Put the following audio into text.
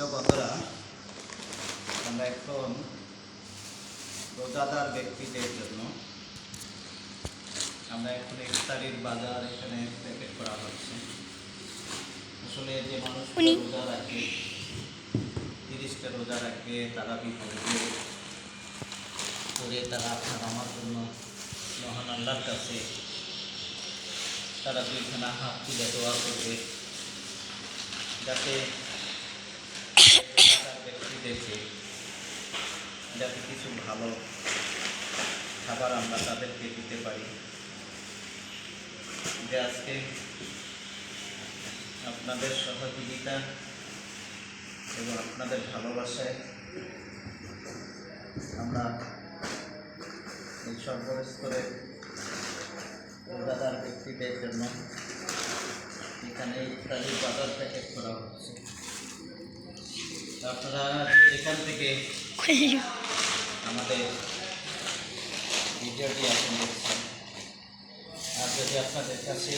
প্রিয় বন্ধুরা আমরা এখন রোজাদার ব্যক্তিদের জন্য আমরা এখন ইফতারির বাজার এখানে প্যাকেট করা হচ্ছে। আসলে যে মানুষ রোজা রাখে তিরিশটা রোজা রাখবে তারা বিপদে করে তারা আপনার আমার জন্য মহান আল্লাহর কাছে তারা দুইখানা হাত তুলে দোয়া করবে। যাতে ব্যক্তিদেরকে যাতে কিছু ভালো খাবার আমরা তাদেরকে দিতে পারি। যে আজকে আপনাদের সহযোগিতা এবং আপনাদের ভালোবাসায় আমরা এই সর্বস্তরের রোজাদার ব্যক্তিদের জন্য এখানে ইত্যাদি বাজার প্যাকেট করা হচ্ছে। আপনারা এখান থেকে আমাদের ভিডিওটি এখন দেখছেন। আর যদি আপনাদের কাছে